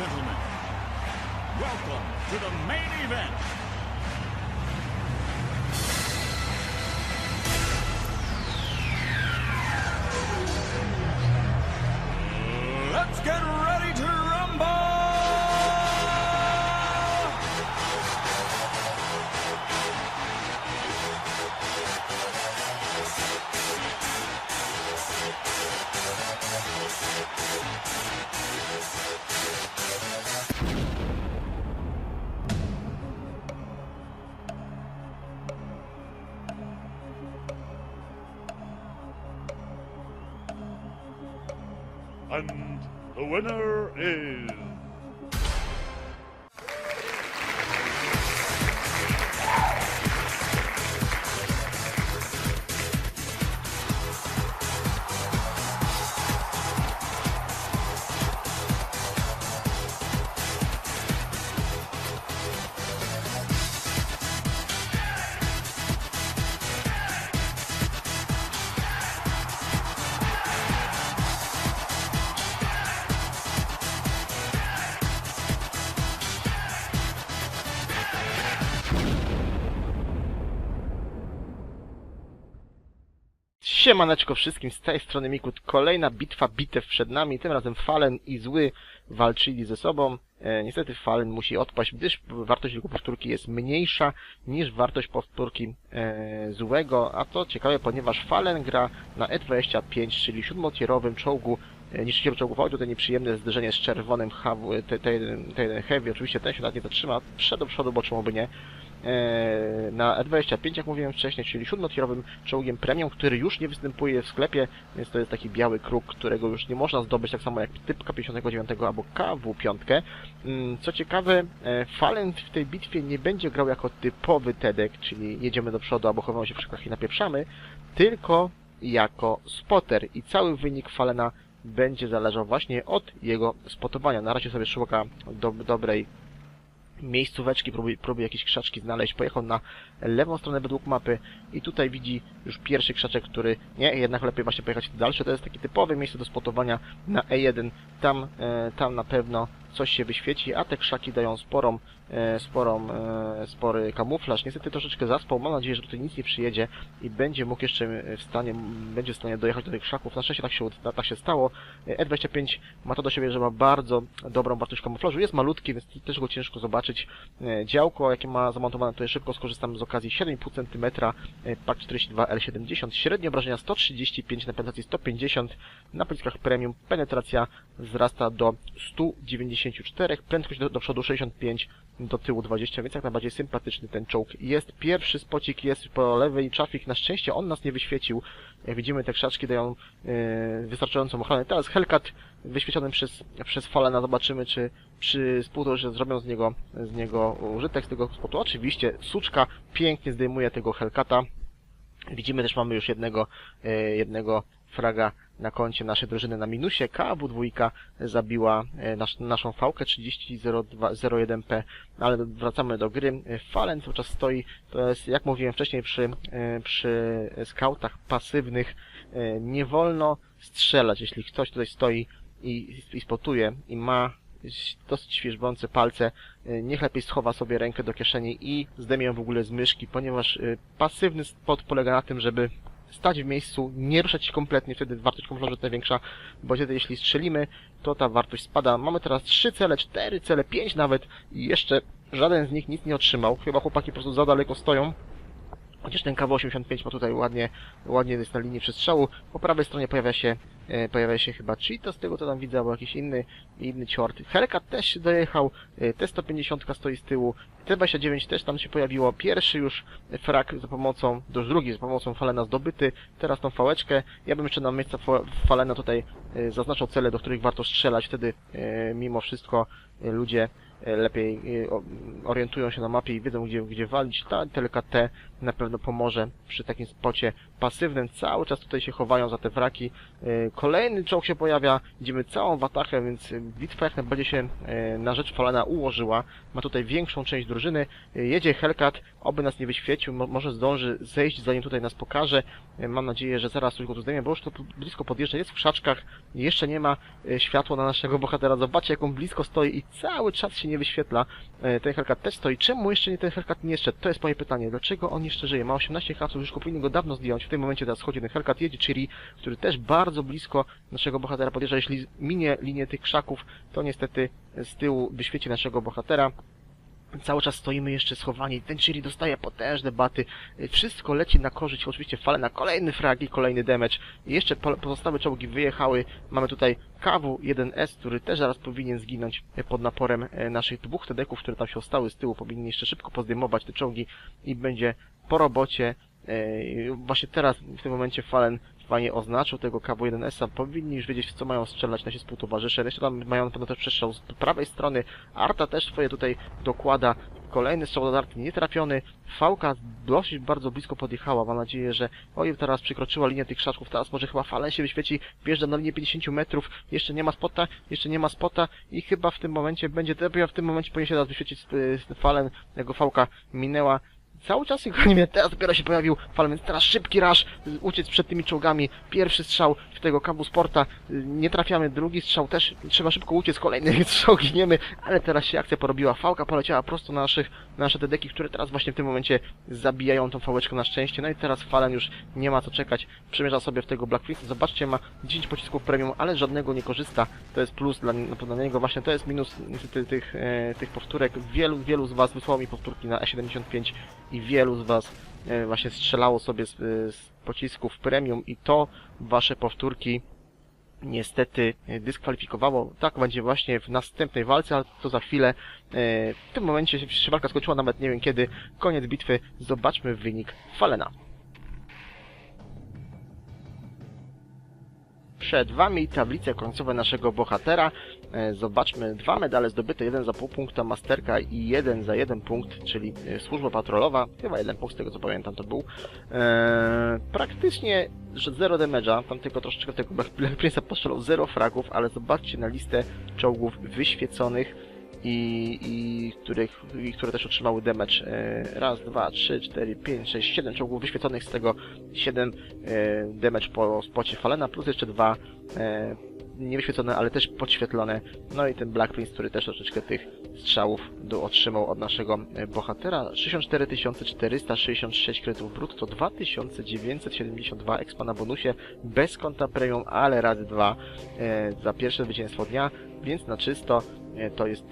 gentlemen, welcome to the main event. And the winner is. Siemaneczko wszystkim, z tej strony Mikut. Kolejna bitwa bitew przed nami. Tym razem Fallen i Zły walczyli ze sobą. E, niestety Fallen musi odpaść, gdyż wartość jego powtórki jest mniejsza niż wartość powtórki e, Złego. A to ciekawe, ponieważ Fallen gra na E25, czyli siódmotierowym czołgu e, niszczycielu czołgów. Oj, tutaj nieprzyjemne zderzenie z czerwonym HW, te, Heavy. Oczywiście ten się nawet nie zatrzyma. Przed do przodu, bo czemu by nie e, na E25, jak mówiłem wcześniej, czyli siódmotierowym czołgiem premium, który już nie występuje w sklepie, więc to jest taki biały kruk, którego już nie można zdobyć, tak samo jak typka 59 albo KW5. Mm, Co ciekawe, e, Fallen w tej bitwie nie będzie grał jako typowy Tedek, czyli jedziemy do przodu albo chowamy się w krzakach i napieprzamy, tylko jako spotter i cały wynik Falena będzie zależał właśnie od jego spotowania. Na razie sobie szuka do, dobrej miejscóweczki, próbuje, próbuje jakieś krzaczki znaleźć. Pojechał na lewą stronę według mapy i tutaj widzi już pierwszy krzaczek, który nie, jednak lepiej właśnie pojechać dalsze. To jest takie typowe miejsce do spotowania na E1. Tam, e, tam na pewno coś się wyświeci, a te krzaki dają sporą, e, sporą, e, spory kamuflaż. Niestety troszeczkę zaspał. Mam nadzieję, że tutaj nic nie przyjedzie i będzie mógł jeszcze w stanie, będzie w stanie dojechać do tych krzaków. Na szczęście tak się, tak się stało. E, E25 ma to do siebie, że ma bardzo dobrą wartość kamuflażu. Jest malutki, więc też go ciężko zobaczyć. E, Działko, jakie ma zamontowane, tutaj szybko skorzystam z okazji 7,5 cm, e, PAK 42 L70, średnie obrażenia 135, na penetracji 150, na policzkach premium penetracja wzrasta do 194, prędkość do, do przodu 65, do tyłu 20, więc jak najbardziej sympatyczny ten czołg jest. Pierwszy spocik jest po lewej, trafik, na szczęście on nas nie wyświecił. Jak widzimy, te krzaczki dają e, wystarczającą ochronę. Teraz Hellcat wyświeciony przez, przez Falena, zobaczymy, czy przy spółtorze zrobią z niego, z niego użytek, z tego spotu. Oczywiście, suczka pięknie zdejmuje tego Hellcata. Widzimy też mamy już jednego, e, jednego fraga na koncie naszej drużyny na minusie. KW2 zabiła e, nasz, naszą fałkę 3001P, ale wracamy do gry. Fallen cały czas stoi, to jest jak mówiłem wcześniej przy, e, przy skautach pasywnych, e, nie wolno strzelać, jeśli ktoś tutaj stoi i, i spotuje i ma dosyć świeżbące palce, niech lepiej schowa sobie rękę do kieszeni i zdejmie ją w ogóle z myszki, ponieważ pasywny spot polega na tym, żeby stać w miejscu, nie ruszać się kompletnie, wtedy wartość kamuflażu jest największa, bo wtedy jeśli strzelimy, to ta wartość spada. Mamy teraz 3 cele, 4 cele, 5 nawet i jeszcze żaden z nich nic nie otrzymał. Chyba chłopaki po prostu za daleko stoją. Chociaż ten KW-85 ma tutaj ładnie, ładnie jest na linii przestrzału. Po prawej stronie pojawia się, pojawia się chyba Cheeto z tego co tam widzę, albo jakiś inny, inny ciort. Hellcat też się dojechał, e, T-150 stoi z tyłu, T-29 też tam się pojawiło. Pierwszy już frak za pomocą, już drugi za pomocą Falena zdobyty. Teraz tą fałeczkę. Ja bym jeszcze na miejsca fa- Falena tutaj e, zaznaczał cele, do których warto strzelać. Wtedy e, mimo wszystko e, ludzie e, lepiej e, orientują się na mapie i wiedzą, gdzie, gdzie walić. Ta Telka T na pewno pomoże przy takim spocie pasywnym. Cały czas tutaj się chowają za te wraki. Kolejny czołg się pojawia, idziemy całą watachę, więc bitwa jak najbardziej się e, na rzecz Falena ułożyła. Ma tutaj większą część drużyny. E, Jedzie Hellcat, oby nas nie wyświecił, mo może zdąży zejść, zanim tutaj nas pokaże. E, Mam nadzieję, że zaraz coś go tu zdejmie, bo już to blisko podjeżdża, jest w krzaczkach, jeszcze nie ma światła na naszego bohatera. Zobaczcie, jak on blisko stoi i cały czas się nie wyświetla. Ten Hellcat też stoi. Czemu jeszcze nie ten Hellcat nie jeszcze? To jest moje pytanie. Dlaczego on jeszcze żyje? Ma 18 hasów, już go powinien go dawno zdjąć. W tym momencie teraz chodzi ten Hellcat, jedzie Chiri, który też bardzo blisko naszego bohatera podjeżdża. Jeśli minie linię tych krzaków, to niestety z tyłu wyświeci naszego bohatera. Cały czas stoimy jeszcze schowani. Ten Chiri dostaje potężne baty. Wszystko leci na korzyść. Oczywiście fale na kolejny frag i kolejny damage. I jeszcze po- pozostałe czołgi wyjechały. Mamy tutaj KW-1S, który też zaraz powinien zginąć y, pod naporem y, naszych dwóch tedeków, które tam się ostały z tyłu. Powinien jeszcze szybko pozdejmować te czołgi i będzie po robocie. Y, Właśnie teraz, w tym momencie Falen fajnie oznaczył tego KW-1S-a. Powinni już wiedzieć, w co mają strzelać nasi współtowarzysze. Jeszcze tam mają na pewno też przestrzał z prawej strony. Arta też swoje tutaj dokłada. Kolejny strzał do Arty nietrafiony. Fałka dosyć bardzo blisko podjechała. Mam nadzieję, że oj, teraz przekroczyła linię tych krzaczków. Teraz może chyba Falen się wyświeci. Wjeżdża na linię 50 metrów. Jeszcze nie ma spota. Jeszcze nie ma spota. I chyba w tym momencie będzie, dopiero w tym momencie powinien się teraz wyświecić y, Falen. Jego Fałka minęła. Cały czas ich nie wiem, teraz dopiero się pojawił więc teraz szybki rush, y, uciec przed tymi czołgami. Pierwszy strzał w tego kabu sporta, y, nie trafiamy, drugi strzał też, trzeba szybko uciec, kolejny strzał giniemy, ale teraz się akcja porobiła. Fałka poleciała prosto na naszych, na nasze dedeki, które teraz właśnie w tym momencie zabijają tą fałeczkę na szczęście. No i teraz Falen już nie ma co czekać, przemierza sobie w tego Black Fleet. Zobaczcie, ma 10 pocisków premium, ale żadnego nie korzysta. To jest plus dla, dla niego, właśnie to jest minus niestety tych, e, tych powtórek. Wielu, wielu z Was wysłało mi powtórki na E75 i wielu z Was e, właśnie strzelało sobie z, e, z pocisków premium i to Wasze powtórki niestety e, dyskwalifikowało. Tak będzie właśnie w następnej walce, ale to za chwilę. W tym momencie się walka skończyła, nawet nie wiem kiedy. Koniec bitwy. Zobaczmy wynik Falena. Przed Wami tablice końcowe naszego bohatera. E, Zobaczmy dwa medale zdobyte, jeden za pół punkta masterka i jeden za jeden punkt, czyli e, służba patrolowa. Chyba jeden punkt z tego co pamiętam to był. Eee, praktycznie że zero damage'a, tam tylko troszeczkę tego Black Prince'a postrzelał zero fragów, ale zobaczcie na listę czołgów wyświeconych i, i, których, i które też otrzymały damage. E, raz, dwa, trzy, cztery, pięć, sześć, siedem czołgów wyświeconych, z tego siedem e, damage po spocie Falena, plus jeszcze dwa e, niewyświecone, ale też podświetlone. No i ten Black Prince, który też troszeczkę tych strzałów otrzymał od naszego e, bohatera. 64 466 kredytów brutto, 2972 expa na bonusie, bez konta premium, ale razy dwa e, za pierwsze zwycięstwo dnia, więc na czysto e, to jest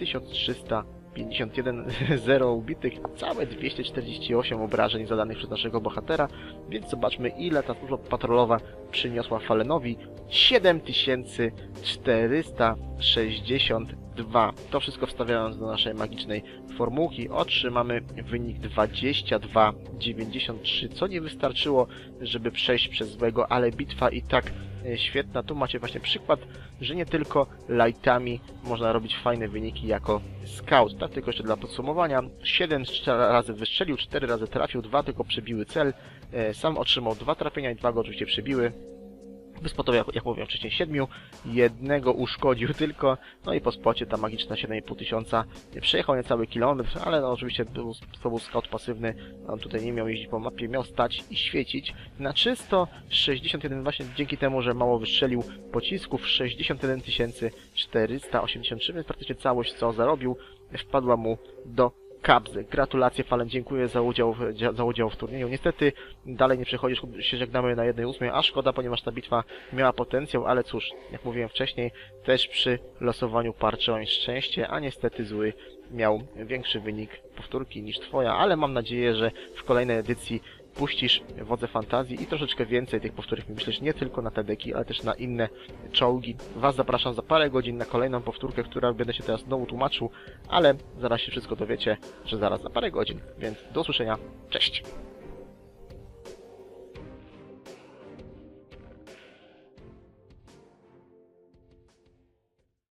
1351 0 ubitych, całe 248 obrażeń zadanych przez naszego bohatera, więc zobaczmy ile ta służba patrolowa przyniosła Falenowi. 7462. To wszystko wstawiając do naszej magicznej formułki. Otrzymamy wynik 22,93, co nie wystarczyło, żeby przejść przez złego, ale bitwa i tak świetna. Tu macie właśnie przykład, że nie tylko lightami można robić fajne wyniki jako scout. Tak tylko jeszcze dla podsumowania. 7 razy wystrzelił, 4 razy trafił, 2 tylko przebiły cel. E, Sam otrzymał 2 trafienia i 2 go oczywiście przebiły. Wyspotował, jak, jak mówiłem wcześniej, siedmiu, jednego uszkodził tylko, no i po spocie ta magiczna 7,5 tysiąca przejechał niecały kilometr, ale no oczywiście był, to był scout pasywny, on tutaj nie miał jeździć po mapie, miał stać i świecić. Na czysto 61 właśnie dzięki temu, że mało wystrzelił pocisków, 61 483, więc praktycznie całość co zarobił wpadła mu do Kabzy. Gratulacje Falen, dziękuję za udział, w, za udział w turnieju. Niestety dalej nie przechodzisz, się żegnamy na 1.8, a szkoda, ponieważ ta bitwa miała potencjał, ale cóż, jak mówiłem wcześniej, też przy losowaniu parczy szczęście, a niestety zły miał większy wynik powtórki niż twoja, ale mam nadzieję, że w kolejnej edycji puścisz wodze fantazji i troszeczkę więcej tych powtórek myślisz nie tylko na te deki, ale też na inne czołgi. Was zapraszam za parę godzin na kolejną powtórkę, która będę się teraz znowu tłumaczył, ale zaraz się wszystko dowiecie, że zaraz za parę godzin. Więc do usłyszenia. Cześć!